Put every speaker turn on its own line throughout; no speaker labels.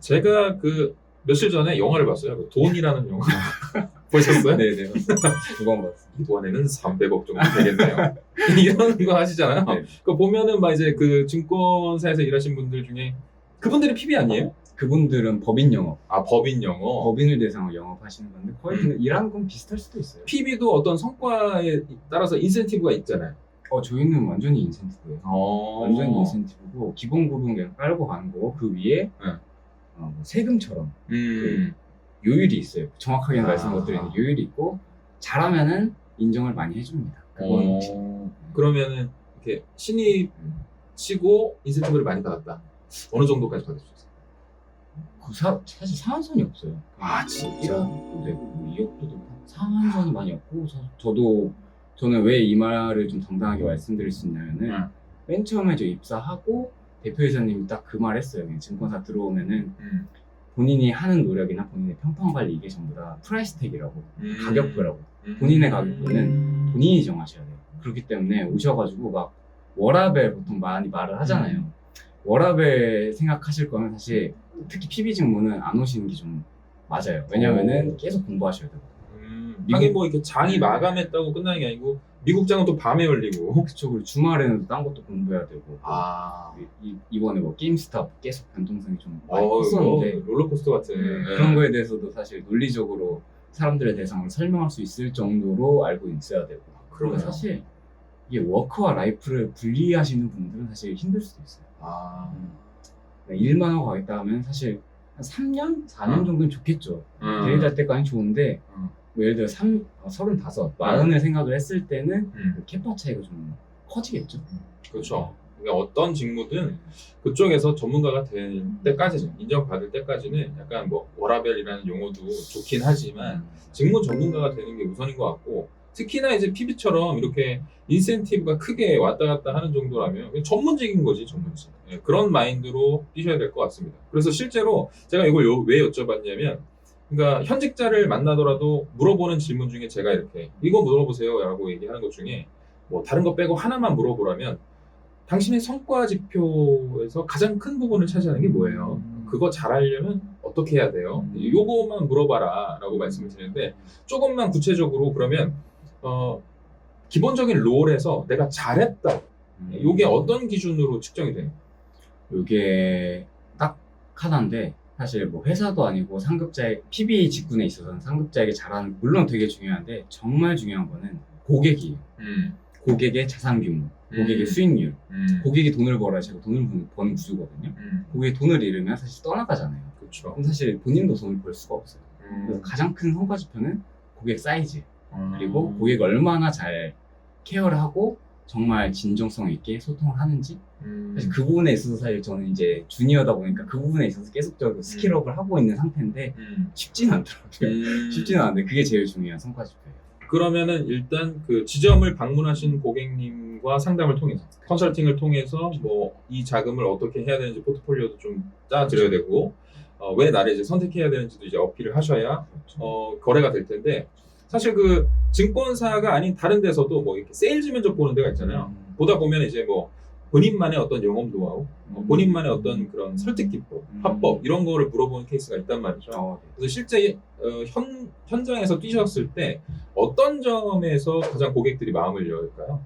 제가 그 며칠 전에 영화를 봤어요. 그 돈이라는 영화 보셨어요?
네네 두번 봤어요.
이번에는 300억 정도 되겠네요. 이런 거 하시잖아요.
네.
그 보면은 막 이제 그 증권사에서 일하신 분들 중에 그분들이 PB 아니에요?
그분들은 법인 영업,
아 법인 영어.
법인을 대상으로 영업하시는 건데 거의
음.
일하는 건 비슷할 수도 있어요.
PB도 어떤 성과에 따라서 인센티브가 있잖아요.
어 저희는 완전히 인센티브예요.
어.
완전히 인센티브고 기본 부분 그냥 깔고 가는 거고 그 위에
네.
어, 뭐 세금처럼
음.
요율이 있어요. 정확하게
아.
말씀드리는 요율이 있고 잘하면은 인정을 많이 해줍니다. 그건
어. 그러면은 이렇게 신입 치고 인센티브를 많이 받았다. 어느 정도까지 받으셨어요?
그 사, 사실 상한선이 없어요.
아, 진짜?
1억도 되고 뭐 2억도 되고 상한선이 많이 없고 저, 저도 저는 왜 이 말을 좀 당당하게 말씀드릴 수 있냐면은
음.
맨 처음에 저 입사하고 대표이사님이 딱 그 말 했어요. 그냥 증권사 들어오면은
음.
본인이 하는 노력이나 본인의 평판 관리 이게 전부 다 프라이스 택이라고
음.
가격표라고
음.
본인의 가격표는 본인이 정하셔야 돼요. 그렇기 때문에 오셔가지고 막 워라벨 보통 많이 말을 하잖아요.
음.
워라벨 생각하실 거면 사실 특히 PB 직무는 안 오시는 게 좀 맞아요. 왜냐면은
오.
계속 공부하셔야 되고.
음. 하긴 뭐 이렇게 장이 마감했다고 끝나는 게 아니고 미국 장은 또 밤에 열리고.
그쵸. 그리고 주말에는 딴 것도 공부해야 되고.
아.
이, 이번에 뭐 게임스탑 계속 변동성이 좀 많이
어,
컸었는데
롤러코스터 같은.
네,
네.
그런 거에 대해서도 사실 논리적으로 사람들의 대상을 설명할 수 있을 정도로 알고 있어야 되고. 그러니까 사실 이게 워크와 라이프를 분리하시는 분들은 사실 힘들 수도 있어요.
아.
그러니까 일만 하고 가겠다 하면 사실 한 3년? 4년
음.
정도는 좋겠죠.
음.
대리 달 때까지 좋은데
음.
뭐 예를 들어 3, 어, 35, 40을 생각을 했을 때는
음.
그 캐파 차이가 좀 커지겠죠.
그렇죠. 그러니까 어떤 직무든 그쪽에서 전문가가 될 때까지는 인정받을 때까지는 약간 뭐 워라벨이라는 용어도 좋긴 하지만 직무 전문가가 되는 게 우선인 것 같고 특히나 이제 PB처럼 이렇게 인센티브가 크게 왔다 갔다 하는 정도라면 전문직인 거지 전문직 예, 그런 마인드로 뛰셔야 될 것 같습니다. 그래서 실제로 제가 이걸 요- 왜 여쭤봤냐면 그러니까 현직자를 만나더라도 물어보는 질문 중에 제가 이렇게 이거 물어보세요라고 얘기하는 것 중에 뭐 다른 거 빼고 하나만 물어보라면 당신의 성과 지표에서 가장 큰 부분을 차지하는 게 뭐예요? 그거 잘하려면 어떻게 해야 돼요? 요거만 물어봐라라고 말씀을 드리는데 조금만 구체적으로 그러면 어 기본적인 롤에서 내가 잘했다.
음.
요게 어떤 기준으로 측정이 돼요?
요게 딱 하나인데 사실 뭐 회사도 아니고 상급자의 PB 직군에 있어서는 상급자에게 잘하는 물론 되게 중요한데 정말 중요한 거는 고객이에요.
음,
고객의 자산 규모, 고객의
음.
수익률,
음,
고객이 돈을 벌어야 제가 돈을 번- 버는 구조거든요.
음,
고객이 돈을 잃으면 사실 떠나가잖아요.
그렇죠.
그럼 사실 본인도 돈을 벌 수가 없어요. 그래서
음,
가장 큰 성과 지표는 고객 사이즈 그리고
음,
고객 얼마나 잘 케어를 하고 정말 진정성 있게 소통을 하는지?
음,
사실 그 부분에 있어서 사실 저는 이제 주니어다 보니까 그 부분에 있어서 계속적으로 스킬업을 하고 있는 상태인데
음,
쉽지는 않더라고요.
음.
쉽지는 않은데 그게 제일 중요한 성과 지표예요.
그러면은 일단 그 지점을 방문하신 고객님과 상담을 통해서 컨설팅을 통해서 뭐 이 자금을 어떻게 해야 되는지 포트폴리오도 좀 짜드려야 되고 어, 왜 나를 이제 선택해야 되는지도 이제 어필을 하셔야 어, 거래가 될 텐데 사실 그 증권사가 아닌 다른 데서도 뭐 이렇게 세일즈 면접 보는 데가 있잖아요.
음.
보다 보면 이제 뭐 본인만의 어떤 영업 노하우, 뭐
음.
본인만의 어떤 그런 설득 기법,
음.
화법 이런 거를 물어보는 케이스가 있단 말이죠.
어, 네.
그래서 실제 어, 현, 현장에서 뛰셨을 때 어떤 점에서 가장 고객들이 마음을 열까요?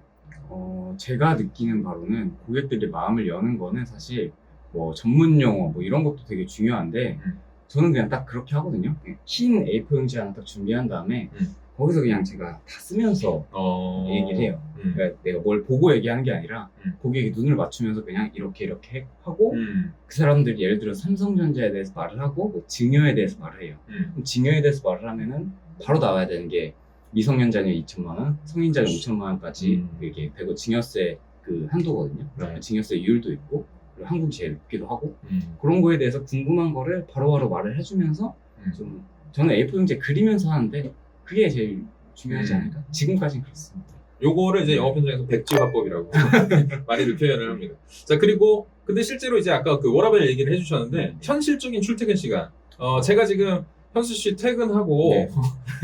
어, 제가 느끼는 바로는 고객들이 마음을 여는 거는 사실 뭐 전문 용어 뭐 이런 것도 되게 중요한데
음.
저는 그냥 딱 그렇게 하거든요. 흰 A4 용지 하나 딱 준비한 다음에
음.
거기서 그냥 제가 다 쓰면서
어...
얘기를 해요.
음.
그러니까 내가 뭘 보고 얘기하는 게 아니라
음.
고객이 눈을 맞추면서 그냥 이렇게 이렇게 하고
음.
그 사람들이 예를 들어 삼성전자에 대해서 말을 하고 뭐 증여에 대해서 말을 해요.
음.
그럼 증여에 대해서 말을 하면은 바로 나와야 되는 게 미성년 자녀 2천만 원, 성인 자녀 5천만 원까지
음.
이게 되고 증여세 그 한도거든요.
네.
증여세 이율도 있고 한국이 제일 높기도 하고
음.
그런 거에 대해서 궁금한 거를 바로바로 말을 해주면서
음.
좀 저는 A4 용지 그리면서 하는데 그게 제일 중요하지
음.
않을까? 지금까지는 그렇습니다.
요거를 이제 영업 현장에서 백지화법이라고 많이들 표현을 합니다. 자 그리고 근데 실제로 이제 아까 그 워라벨 얘기를 해주셨는데 현실적인 출퇴근 시간. 어 제가 지금 현수 씨 퇴근하고
네.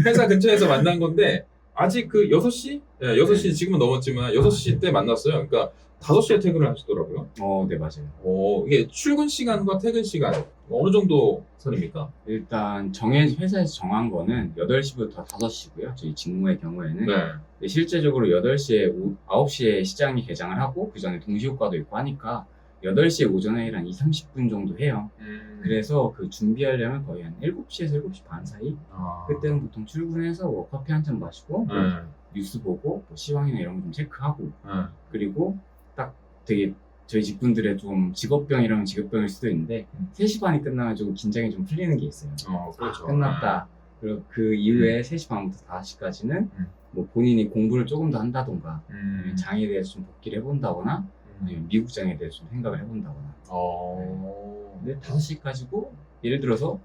회사 근처에서 만난 건데 아직 그 6시? 예, 6시
네.
지금은 넘었지만 6시 때 만났어요. 그러니까 5시에 퇴근을 하시더라고요.
어, 네, 맞아요.
어, 이게 출근 시간과 퇴근 시간 어느 정도 선입니까?
일단 정해 회사에서 정한 거는 8시부터 5시고요. 저희 직무의 경우에는
네.
근데 실제적으로 8시에 9시에 시장이 개장을 하고 그 전에 동시효과도 있고 하니까 8시에 오전 회의를 한 2, 30분 정도 해요.
음,
그래서 그 준비하려면 거의 한 7시에서 7시 반 사이?
아,
그때는 보통 출근해서 뭐 커피 한 잔 마시고 뭐
네.
뉴스 보고 뭐 시황이나 이런 거 좀 체크하고
네.
그리고 딱 되게 저희 직군들의 좀 직업병이라면 직업병일 수도 있는데
음.
3시 반이 끝나면 좀 긴장이 좀 풀리는 게 있어요.
어, 그렇죠.
아, 끝났다. 그리고 그 이후에 3시 반부터 5시까지는
음.
뭐 본인이 공부를 조금 더 한다던가
음,
장에 대해서 좀 복기를 해본다거나 미국 장에 대해서 좀 생각을 해본다거나
어,
근데 5시까지고 예를 들어서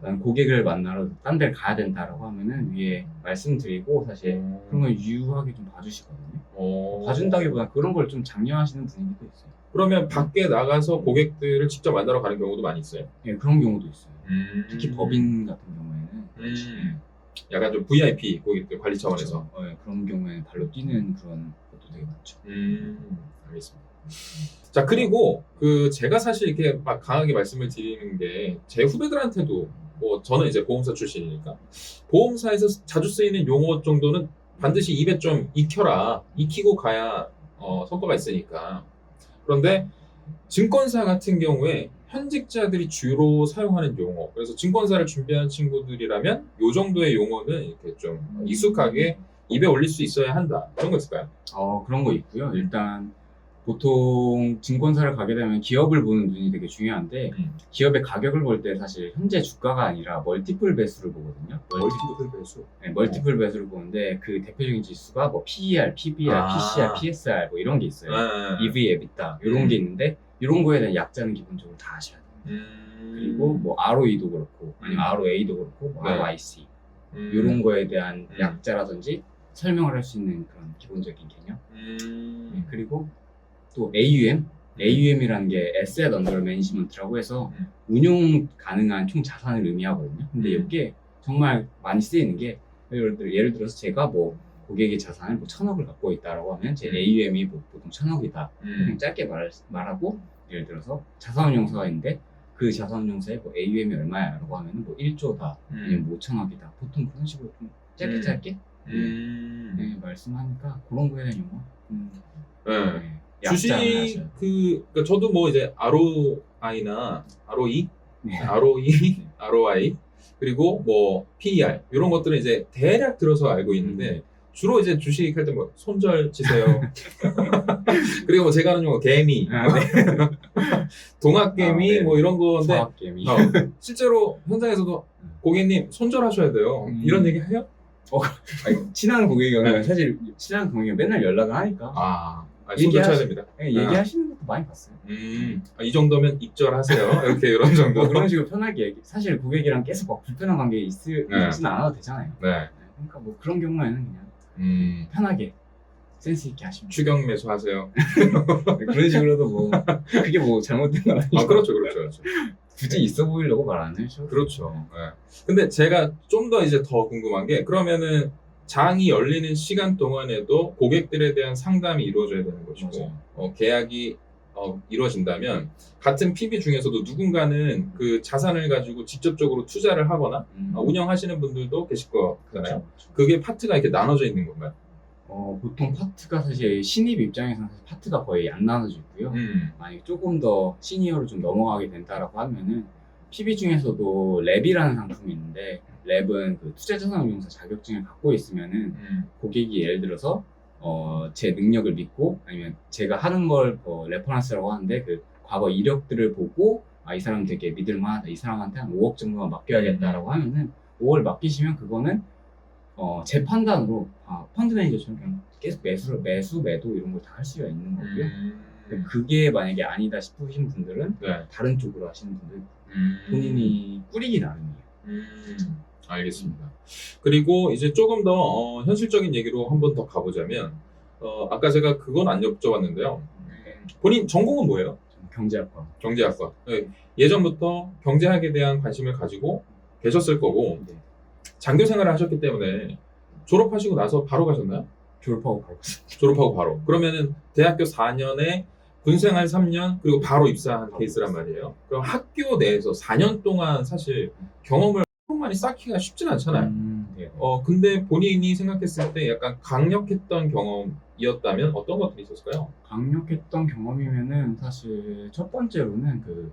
난 고객을 만나러 딴 데를 가야 된다라고 하면은 위에 말씀드리고 사실 그런 걸 유하게 좀 봐주시거든요.
어.
봐준다기보다 그런 걸 좀 장려하시는 분위기도 있어요.
그러면 밖에 나가서 고객들을 직접 만나러 가는 경우도 많이 있어요.
예, 그런 경우도 있어요.
음.
특히 법인 같은 경우에는
음. 약간 좀 VIP 고객들 관리 차원에서.
그렇죠. 예, 그런 경우에는 발로 뛰는 그런 것도 되게 많죠.
음, 알겠습니다. 자, 그리고 그 제가 사실 이렇게 막 강하게 말씀을 드리는 게 제 후배들한테도 뭐 저는 이제 보험사 출신이니까 보험사에서 자주 쓰이는 용어 정도는 반드시 입에 좀 익혀라. 익히고 가야 어, 성과가 있으니까. 그런데 증권사 같은 경우에 현직자들이 주로 사용하는 용어. 그래서 증권사를 준비하는 친구들이라면 요 정도의 용어는 이렇게 좀 익숙하게 입에 올릴 수 있어야 한다. 그런 거 있을까요?
어, 그런 거 있고요. 일단 보통 증권사를 가게 되면 기업을 보는 눈이 되게 중요한데
음.
기업의 가격을 볼 때 사실 현재 주가가 아니라 멀티플 배수를 보거든요.
멀티플 배수.
네, 멀티플 배수를 보는데 그 대표적인 지수가 뭐 PER, PBR,
아.
PCR, PSR 뭐 이런 게 있어요.
네.
EV, EBITDA 이런
음.
게 있는데 이런 거에 대한 약자는 기본적으로 다 아셔야 돼요.
음.
그리고 뭐 ROE도 그렇고 아니면
음.
ROA도 그렇고 뭐
네.
ROIC
음.
이런 거에 대한
음.
약자라든지 설명을 할 수 있는 그런 기본적인 개념.
음.
네, 그리고 또 AUM, AUM이라는 게 Asset Under Management라고 해서
음.
운용 가능한 총 자산을 의미하거든요. 근데
음.
이게 정말 많이 쓰이는 게 예를, 들, 예를 들어서 제가 뭐 고객의 자산을 뭐 천억을 갖고 있다라고 하면 제
음.
AUM이 뭐 보통 천억이다.
음.
그냥 짧게 말, 말하고 예를 들어서 자산운용사가 있는데 그 자산운용사의 뭐 AUM이 얼마야라고 하면 뭐 1조다 아니면
음.
뭐 5천억이다. 보통 그런 식으로 좀 짧게
음.
짧게
음.
네, 말씀하니까 그런 거에 대한 용어. 음,
네.
네,
주식. 그 그러니까 저도 뭐 이제 ROI나 ROE,
네.
ROE, ROI 그리고 뭐 PER 이런 것들은 이제 대략 들어서 알고 있는데 주로 이제 주식 할 때 뭐 손절 치세요. 그리고 뭐 제가 아는 용어 개미,
아, 네.
동학 개미
아, 네.
뭐 이런 건데
사업 게임이.
어, 실제로 현장에서도
음.
고객님 손절하셔야 돼요.
음.
이런 얘기 해요?
아니, 친한 고객이면 사실 친한 고객이 맨날 연락을 하니까
아, 아 손절
얘기하시-
쳐야 됩니다.
네, 얘기하시는 것도 많이 봤어요.
음, 아, 이 정도면 입절하세요. 이렇게 이런 정도.
뭐 그런 식으로 편하게 얘기. 사실 고객이랑 계속 막 불편한 관계 있,
네.
있지는 않아도 되잖아요.
네.
네, 그러니까 뭐 그런 경우에는 그냥
음,
편하게 센스 있게 하시면.
추경 매수하세요.
네, 그런 식으로도 뭐 그게 뭐 잘못된 건 아니죠.
아, 그렇죠, 그렇죠, 그렇죠.
굳이 있어 보이려고 말 안 해죠.
그렇죠. 예. 근데 제가 좀 더 이제 더 궁금한 게 그러면은 장이 열리는 시간 동안에도 고객들에 대한 상담이 이루어져야 되는 것이고. 어, 계약이 어, 이루어진다면 같은 PB 중에서도 누군가는 그 자산을 가지고 직접적으로 투자를 하거나
음.
어, 운영하시는 분들도 계실 거잖아요.
그렇죠. 그렇죠.
그게 파트가 이렇게 나눠져 있는 건가요?
어, 보통 파트가 사실 신입 입장에서는 사실 파트가 거의 안 나눠져 있고요.
음.
만약 조금 더 시니어로 좀 넘어가게 된다라고 하면은 PB 중에서도 랩이라는 상품이 있는데 랩은 그 투자자산운용사 자격증을 갖고 있으면은
음.
고객이 예를 들어서 어, 제 능력을 믿고 아니면 제가 하는 걸 어, 레퍼런스라고 하는데 그 과거 이력들을 보고 아, 이 사람 되게 믿을만하다. 이 사람한테 한 5억 정도만 맡겨야겠다라고 하면은 5억 맡기시면 그거는 어, 제 판단으로 아, 펀드 매니저처럼 그냥 계속 매수, 매수, 매도 이런 걸 다 할 수가 있는 거고요.
음.
그게 만약에 아니다 싶으신 분들은
네.
다른 쪽으로 하시는 분들
음.
본인이 꾸리기 나름이에요.
음, 알겠습니다. 그리고 이제 조금 더 어, 현실적인 얘기로 한 번 더 가보자면 어, 아까 제가 그건 안 여쭤봤는데요. 음, 본인 전공은 뭐예요?
경제학과.
경제학과. 네, 예전부터 경제학에 대한 관심을 가지고 계셨을 거고
네.
장교 생활을 하셨기 때문에 졸업하시고 나서 바로 가셨나요?
졸업하고 바로.
졸업하고 바로. 그러면은 대학교 4년에 군생활 3년 그리고 바로 입사한 케이스란 말이에요. 그럼 학교 내에서 4년 동안 사실 경험을 많이 쌓기가 쉽진 않잖아요.
음, 네.
어 근데 본인이 생각했을 때 약간 강력했던 경험이었다면 어떤 것들이 있었을까요?
강력했던 경험이면은 사실 첫 번째로는 그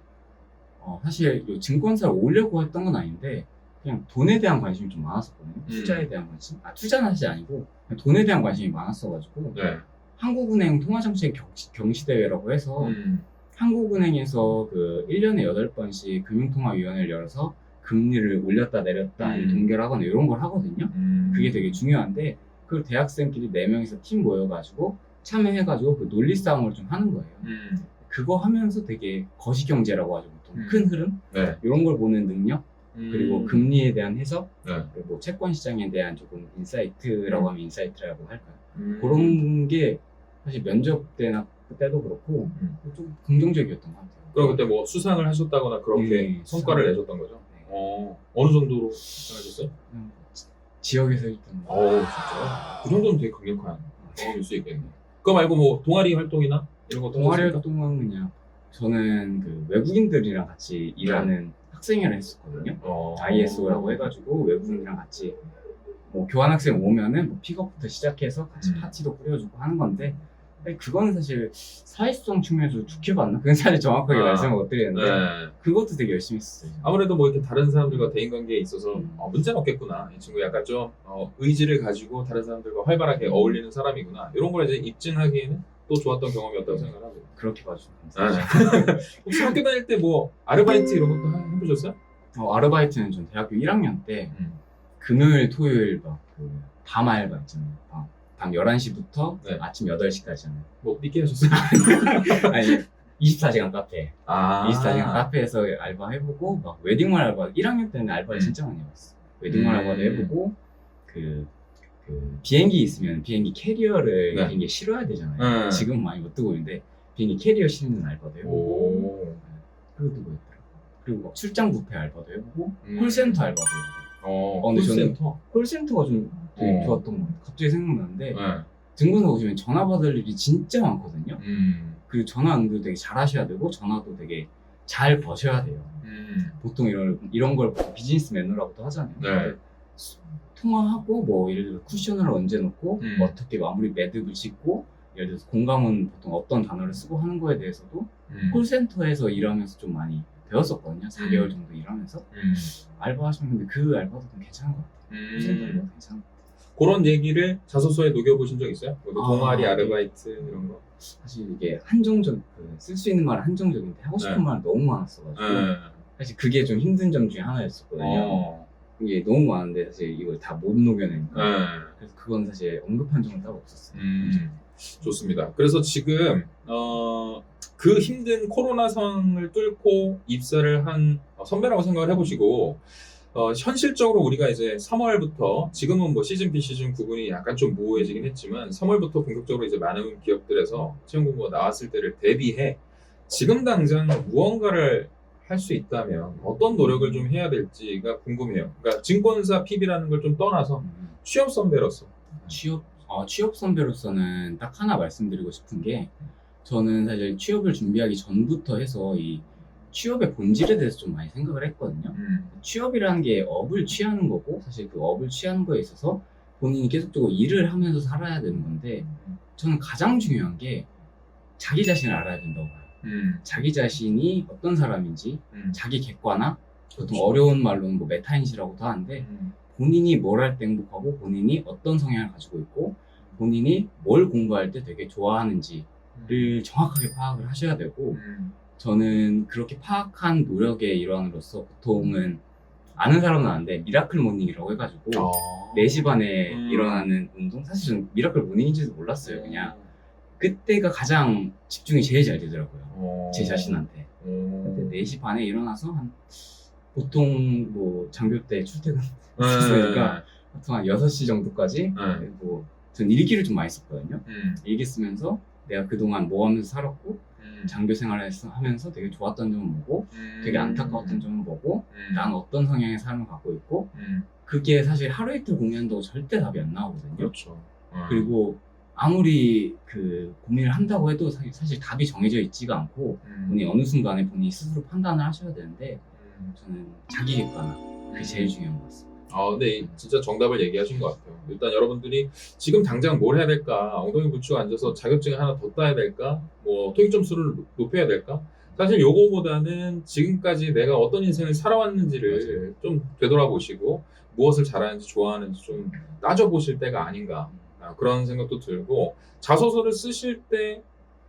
어, 사실 요 증권사를 오려고 했던 건 아닌데 그냥 돈에 대한 관심이 좀 많았었거든요.
음.
투자에 대한 관심. 아 투자는 사실 아니고 그냥 돈에 대한 관심이 많았어가지고
네.
한국은행 통화정책 경시, 경시대회라고 해서
음.
한국은행에서 그 1년에 8번씩 금융통화위원회를 열어서 금리를 올렸다 내렸다
음.
동결하거나 이런 걸 하거든요.
음.
그게 되게 중요한데 그 대학생끼리 4명이서 팀 모여가지고 참여해가지고 그 논리 싸움을 좀 하는 거예요.
음.
그거 하면서 되게 거시 경제라고 하죠 보통
음.
큰 흐름
네.
이런 걸 보는 능력 그리고
음.
금리에 대한 해석
네.
그리고 뭐 채권 시장에 대한 조금 인사이트라고 하면 인사이트라고 할까요?
음.
그런 게 사실 면접 때나 그때도 그렇고
음.
좀 긍정적이었던 것 같아요.
그럼 그때 뭐 수상을 하셨다거나 그렇게
네,
성과를
수상.
내셨던 거죠?
네.
어 어느 정도로?
그냥 지- 지역에서 일단
뭐어 진짜 그 정도는 되게 강력한 경험일 수 있겠네. 그거 말고 뭐 동아리 활동이나 이런 것도
동아리
하셨습니까?
활동은 그냥 저는 그 외국인들이랑 같이 일하는 학생회를 했었거든요.
어.
ISO라고 해가지고 외국인이랑 같이 뭐 교환학생 오면은 뭐 픽업부터 시작해서 같이
음.
파티도 꾸려주고 하는 건데 아니, 그거는 사실 사회성 측면에서 좋게 봤나? 그건 사실 정확하게
아.
말씀을 못 드리는데
네.
그것도 되게 열심히 했어요.
아무래도 뭐 이렇게 다른 사람들과 대인 관계에 있어서
음.
어, 문제는 없겠구나. 이 친구 약간 좀 어, 의지를 가지고 다른 사람들과 활발하게 어울리는 사람이구나. 이런 걸 이제 입증하기에는 또 좋았던 경험이었다고 생각을 하고.
그렇게 봐주셔서
아.
감사합니다.
혹시 학교 다닐 때 뭐 아르바이트 이런 것도 하- 해보셨어요?
어, 아르바이트는 전 대학교 1학년 때
음.
금요일 토요일 막그밤 알바 있잖아요. 밤, 밤 11시부터
네.
아침 8시까지는
뭐 삐끼 하셨어요?
아니 24시간 카페
아.
24시간 카페에서 알바 해보고 막 웨딩몰 알바 1학년 때는 알바를
음.
진짜 많이 해봤어 웨딩몰
음.
알바도 해보고 그, 그 비행기 있으면 비행기 캐리어를
네.
비행기에 실어야 되잖아요
음.
지금 많이 못 뜨고 있는데 비행기 캐리어 실는 알바도 해보고
오.
그리고 또 뭐였더라 그리고 막 출장 뷔페 알바도 해보고
음.
콜센터 알바도 해보고
어,
어, 근데 저는-
콜센터.
콜센터가 좀 되게
어.
좋았던 것 같아요 갑자기 생각나는데
네.
증권사 오시면 전화 받을 일이 진짜 많거든요
음.
그 전화 응도 되게 잘하셔야 되고 전화도 되게 잘 거셔야 돼요
음.
보통 이런 이런 걸 비즈니스 매너라고도 하잖아요.
네.
통화하고 뭐 예를 들어 쿠션을 얹어 놓고
음.
어떻게 마무리 매듭을 짓고 예를 들어서 공감은 보통 어떤 단어를 쓰고 하는 거에 대해서도
음.
콜센터에서 일하면서 좀 많이 배웠었거든요. 4개월
음.
정도 일하면서
음.
알바 근데 그 알바도 좀 괜찮은 것 같아요.
음.
괜찮은 것 같아요.
그런 얘기를 자소서에 녹여보신 적 있어요? 뭐
아,
동아리
네.
아르바이트 이런 거.
사실 이게 한정적 쓸 수 있는 말은 한정적인데 하고 싶은
네.
말은 너무 많았어가지고
네.
사실 그게 좀 힘든 점 중에 하나였었거든요.
어.
이게 너무 많은데 사실 이걸 다 못 녹여내니까
네.
그래서 그건 사실 언급한 적은 따로 없었어요.
음, 좋습니다. 그래서 지금 어, 그 힘든 코로나 상을 뚫고 입사를 한 어, 선배라고 생각을 해보시고 어, 현실적으로 우리가 이제 3월부터 지금은 뭐 시즌 B, 시즌 9군이 약간 좀 모호해지긴 했지만 3월부터 본격적으로 이제 많은 기업들에서 채용 공고가 나왔을 때를 대비해 지금 당장 무언가를 할 수 있다면 어떤 노력을 좀 해야 될지가 궁금해요. 그러니까 증권사 PB라는 걸 좀 떠나서
음,
취업 선배로서
취업 어, 취업 선배로서는 딱 하나 말씀드리고 싶은 게 저는 사실 취업을 준비하기 전부터 해서 이 취업의 본질에 대해서 좀 많이 생각을 했거든요.
음,
취업이라는 게 업을 취하는 거고 사실 그 업을 취하는 거에 있어서 본인이 계속적으로 일을 하면서 살아야 되는 건데 저는 가장 중요한 게 자기 자신을 알아야 된다고 봐요.
음,
자기 자신이 어떤 사람인지
음.
자기 객관화 보통
그렇죠.
어려운 말로는 뭐 메타인지라고도 하는데
음.
본인이 뭘 할 때 행복하고 본인이 어떤 성향을 가지고 있고 본인이 뭘 공부할 때 되게 좋아하는지 를 정확하게 파악을 하셔야 되고
음.
저는 그렇게 파악한 노력의 일환으로서 보통은 아는 사람은 아는데 미라클 모닝이라고 해가지고
아.
4시 반에
음.
일어나는 운동 사실 저는 미라클 모닝인지도 몰랐어요 그냥 그때가 가장 집중이 제일 잘 되더라고요
어.
제 자신한테
어.
그때 4시 반에 일어나서 한 보통 뭐 장교 때 출퇴근
네.
했으니까 보통 한 6시 정도까지
네.
뭐, 전 일기를 좀 많이 썼거든요.
음.
일기 쓰면서 내가 그동안 뭐 하면서 살았고,
음.
장교 생활을 했- 하면서 되게 좋았던 점은 뭐고,
음.
되게 안타까웠던 점은 뭐고,
음.
난 어떤 성향의 삶을 갖고 있고,
음.
그게 사실 하루 이틀 공유한다고 절대 답이 안 나오거든요.
그렇죠. 어.
그리고 아무리 그 고민을 한다고 해도 사- 사실 답이 정해져 있지가 않고
음.
본인이 어느 순간에 본인이 스스로 판단을 하셔야 되는데
음.
저는 자기 객관화 그게 제일 중요한 것 같습니다.
아, 근데 이- 진짜 정답을 얘기하신 것 같아요. 일단 여러분들이 지금 당장 뭘 해야 될까? 엉덩이 붙이고 앉아서 자격증 하나 더 따야 될까? 뭐 토익 점수를 높여야 될까? 사실 요거보다는 지금까지 내가 어떤 인생을 살아왔는지를 좀 되돌아보시고 무엇을 잘하는지 좋아하는지 좀 따져보실 때가 아닌가 아, 그런 생각도 들고 자소서를 쓰실 때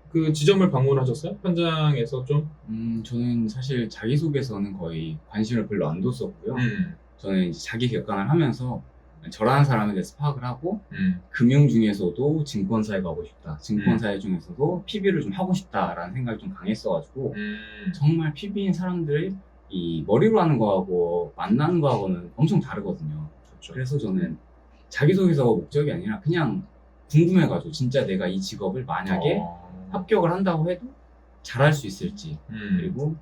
그 지점을 방문하셨어요? 현장에서 좀?
음, 저는 사실 자기소개서는 거의 관심을 별로 안 뒀었고요.
음,
저는 이제 자기 객관을 하면서 저라는 사람에 대해서 파악을 하고
음,
금융 중에서도 증권사에 가고 싶다. 증권사회 중에서도 PB를 좀 하고 싶다라는 생각이 좀 강했어가지고
음,
정말 PB인 사람들이 이 머리로 하는 거하고 만나는 거하고는 엄청 다르거든요.
그렇죠.
그래서 저는 자기소개서가 목적이 아니라 그냥 궁금해가지고 진짜 내가 이 직업을 만약에
어,
합격을 한다고 해도 잘할 수 있을지.
음,
그리고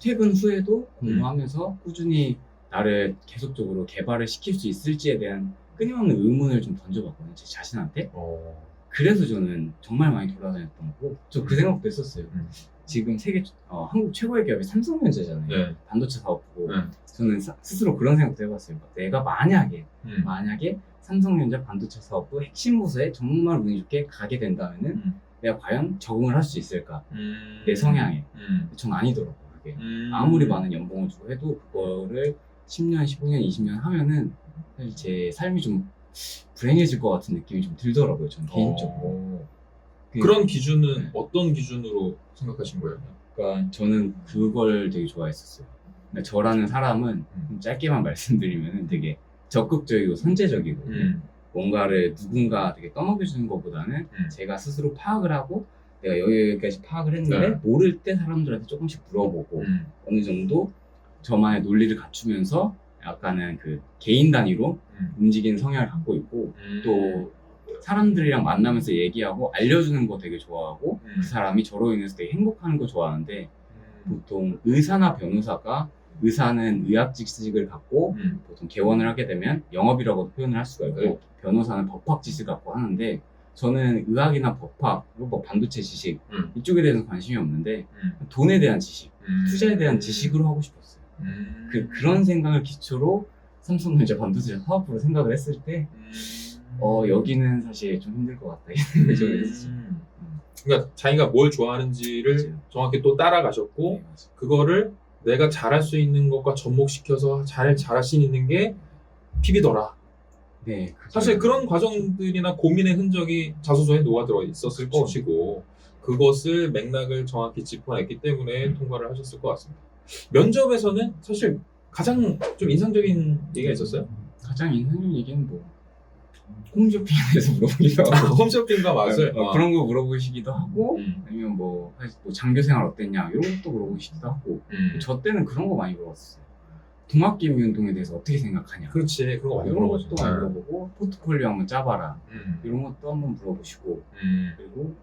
퇴근 후에도 공부하면서 꾸준히 나를 계속적으로 개발을 시킬 수 있을지에 대한 끊임없는 의문을 좀 던져봤거든요 제 자신한테.
어,
그래서 저는 정말 많이 돌아다녔던 거고 저 그 생각도 했었어요.
음.
지금 세계 어, 한국 최고의 기업이 삼성전자잖아요.
네.
반도체 사업부고.
네.
저는 사- 스스로 그런 생각도 해봤어요. 내가 만약에
음,
만약에 삼성전자 반도체 사업부 핵심 부서에 정말 운이 좋게 가게 된다면은
음,
내가 과연 적응을 할 수 있을까?
음,
내 성향에.
음,
전 아니더라고요 그게.
음.
아무리 많은 연봉을 주고 해도 그거를 10년, 15년, 20년 하면은 사실 제 삶이 좀 불행해질 것 같은 느낌이 좀 들더라고요 저는 개인적으로
어,
그-
그런 기준은
네.
어떤 기준으로 생각하신 거예요?
그러니까 저는 그걸 되게 좋아했었어요 그러니까 저라는 사람은
음.
좀 짧게만 말씀드리면 되게 적극적이고 선제적이거든요
음,
뭔가를 누군가 되게 떠먹여주는 것보다는
음.
제가 스스로 파악을 하고 내가 여기까지 파악을 했는데
네.
모를 때 사람들한테 조금씩 물어보고
음,
어느 정도 저만의 논리를 갖추면서 약간은 그 개인 단위로
음,
움직이는 성향을 갖고 있고
음,
또 사람들이랑 만나면서 얘기하고 알려주는 거 되게 좋아하고
음,
그 사람이 저로 인해서 되게 행복하는 거 좋아하는데
음,
보통 의사나 변호사가 의사는 의학지식을 갖고
음,
보통 개원을 하게 되면 영업이라고도 표현을 할 수가 있고
네.
변호사는 법학 지식을 갖고 하는데 저는 의학이나 법학 그리고 뭐 반도체 지식
음,
이쪽에 대해서 관심이 없는데
음,
돈에 대한 지식,
음,
투자에 대한 지식으로 하고 싶었어요.
음,
그, 그런 생각을 기초로 삼성전자 반도체 사업부로 생각을 했을 때,
음,
어, 여기는 사실 좀 힘들 것 같다. 이런 했었어요.
음. 그러니까 자기가 뭘 좋아하는지를
맞아요.
정확히 또 따라가셨고
네.
그거를 내가 잘할 수 있는 것과 접목시켜서 잘 잘할 수 있는 게 PB더라.
네, 그게-
사실 그런 과정들이나 고민의 흔적이 자소서에 녹아들어 있었을
그렇죠.
것이고 그것을 맥락을 정확히 짚어냈기 때문에 통과를 하셨을 것 같습니다. 면접에서는 사실 가장 좀 인상적인 얘기가 있었어요?
가장 인상적인 얘기는 뭐, 홈쇼핑에 대해서 물어보기도 하고,
홈쇼핑과 맛을
어,
어.
그런 거 물어보시기도 하고,
음,
아니면 뭐, 사실 뭐 장교 생활 어땠냐, 이런 것도 물어보시기도 하고,
음.
저 때는 그런 거 많이 물어봤어요. 동학개미 운동에 대해서 어떻게 생각하냐.
그렇지 그런 거 많이
이런
물어보죠.
것도 많이 물어보고, 포트폴리오 한번 짜봐라.
음,
이런 것도 한번 물어보시고,
음,
그리고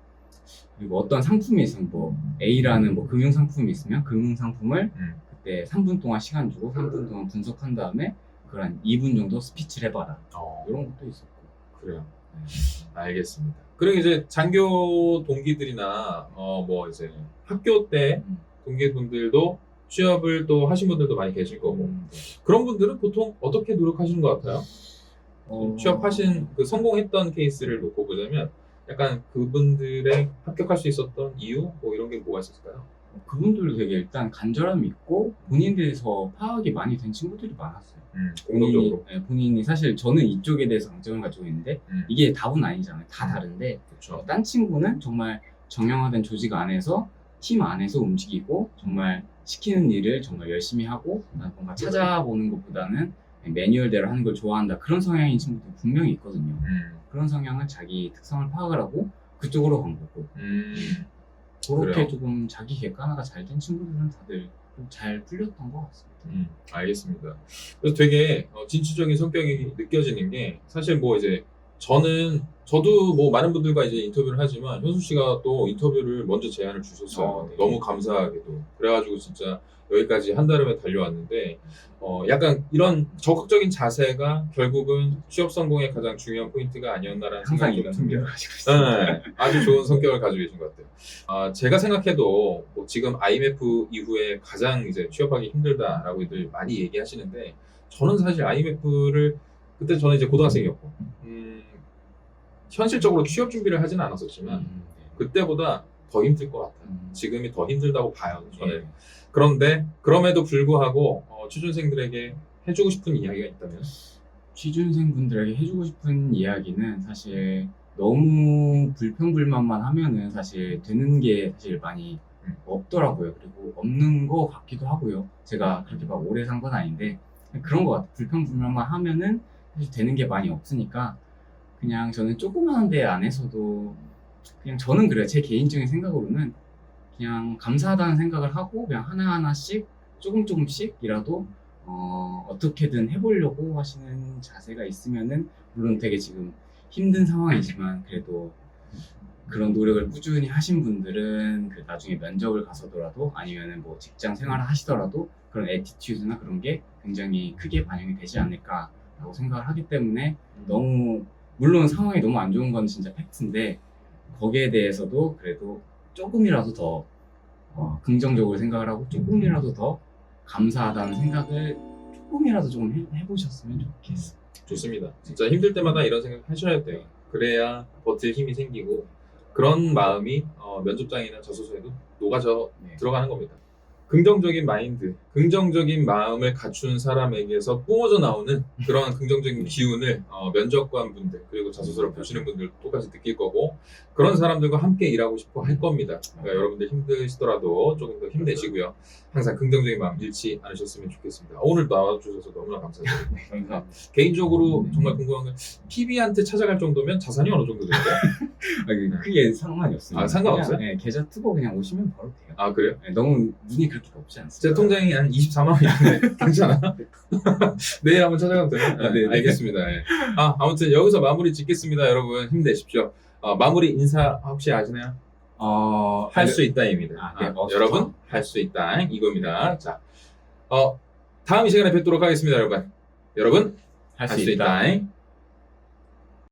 그리고 어떤 상품이 있으면 뭐 A라는 뭐 금융 상품이 있으면 금융 상품을
음.
그때 3분 동안 시간 주고 3분 동안 분석한 다음에 한 2분 정도 스피치를 해봐라
어,
이런 것도 있었고
그래요.
네.
알겠습니다. 그리고 이제 장교 동기들이나 어 뭐 이제 학교 때
음.
동기분들도 취업을 또 하신 분들도 많이 계실 거고
음, 네.
그런 분들은 보통 어떻게 노력하시는 것 같아요?
어,
취업하신 그 성공했던 케이스를 놓고 보자면 약간 그분들의 합격할 수 있었던 이유 뭐 이런 게 뭐가 있었을까요?
그분들도 되게 일단 간절함이 있고 본인들에서 파악이 많이 된 친구들이 많았어요.
음,
본인이,
공동적으로.
네, 본인이 사실 저는 이쪽에 대해서 강점을 가지고 있는데
음,
이게 답은 아니잖아요. 다 다른데
그렇죠.
딴 친구는 정말 정형화된 조직 안에서 팀 안에서 움직이고 정말 시키는 일을 정말 열심히 하고 뭔가 찾아보는 것보다는 매뉴얼대로 하는 걸 좋아한다 그런 성향인 친구들 분명히 있거든요.
음,
그런 성향은 자기 특성을 파악을 하고 그쪽으로 간 거고
음,
그렇게
그래요?
조금 자기 객관화가 잘 된 친구들은 다들 좀 잘 풀렸던 것 같습니다.
음, 알겠습니다. 그래서 되게 어, 진취적인 성격이 느껴지는 게 사실 뭐 이제 저는 저도 뭐 많은 분들과 이제 인터뷰를 하지만 현수 씨가 또 인터뷰를 먼저 제안을 주셨어요.
어, 네.
너무 감사하게도. 그래가지고 진짜 여기까지 한달음에 달려왔는데 어, 약간 이런 적극적인 자세가 결국은 취업 성공의 가장 중요한 포인트가 아니었나라는 생각이 듭니다. 네, 아주 좋은 성격을 가지고 계신 것 같아요. 아, 제가 생각해도 뭐 지금 IMF 이후에 가장 이제 취업하기 힘들다라고들 많이 얘기하시는데 저는 사실 IMF를 그때 저는 이제 고등학생이었고 음, 현실적으로 취업 준비를 하지는 않았었지만
음, 네.
그때보다 더 힘들 것 같아요.
음.
지금이 더 힘들다고 봐요. 저는.
네.
그런데 그럼에도 불구하고 어, 취준생들에게 해주고 싶은 이야기가 있다면
취준생 분들에게 해주고 싶은 이야기는 사실 너무 불평불만만 하면은 사실 되는 게 사실 많이
음.
없더라고요. 그리고 없는 거 같기도 하고요. 제가 그렇게 막 오래 산 건 아닌데 그런 것 같아요. 불평불만만 하면은 사실 되는 게 많이 없으니까 그냥 저는 조그마한 데 안에서도 그냥 저는 그래요. 제 개인적인 생각으로는 그냥 감사하다는 생각을 하고 그냥 하나하나씩 조금 조금씩이라도 어, 어떻게든 해보려고 하시는 자세가 있으면은 물론 되게 지금 힘든 상황이지만 그래도 그런 노력을 꾸준히 하신 분들은 그 나중에 면접을 가서더라도 아니면은 뭐 직장 생활을 하시더라도 그런 에티튜드나 그런 게 굉장히 크게 반영이 되지 않을까라고 생각을 하기 때문에 너무 물론 상황이 너무 안 좋은 건 진짜 팩트인데 거기에 대해서도 그래도 조금이라도 더 어, 긍정적으로 생각을 하고 조금이라도 더 감사하다는 생각을 조금이라도 좀 해, 해보셨으면 좋겠어요.
좋습니다. 진짜 힘들 때마다 이런 생각 하셔야 돼요. 그래야 버틸 힘이 생기고 그런 마음이 어, 면접장이나 자소서에도 녹아져
네.
들어가는 겁니다. 긍정적인 마인드, 긍정적인 마음을 갖춘 사람에게서 뿜어져 나오는 그런 긍정적인 기운을 어, 면접관 분들 그리고 자소서를 보시는 분들 똑같이 느낄 거고 그런 사람들과 함께 일하고 싶어 할 겁니다. 그러니까 여러분들 힘드시더라도 조금 더 힘내시고요. 항상 긍정적인 마음 잃지 않으셨으면 좋겠습니다. 오늘 나와주셔서 너무나 감사드립니다.
네, 감사합니다.
개인적으로
네.
정말 궁금한 건 PB한테 찾아갈 정도면 자산이 어느 정도 될까요?
아, 그- 크게 상관이 없습니다.
아, 상관없어요?
네, 계좌 투고 그냥 오시면 바로 돼요.
아 그래요?
네, 너무 눈이 그렇게 높지 않습니다.
제 통장이 한 24만 원인데 괜찮아? 내일 한번 찾아가면 돼요?
아, 네, 네.
알겠습니다. 예. 아 아무튼 여기서 마무리 짓겠습니다, 여러분 힘내십시오. 어, 마무리 인사 혹시 아시나요?
어,
할 수 있다입니다.
아, 네,
아,
어,
여러분. 할 수 있다 이겁니다. 자, 어 다음 이 시간에 뵙도록 하겠습니다, 여러분. 여러분 할할수수
있다.
있다.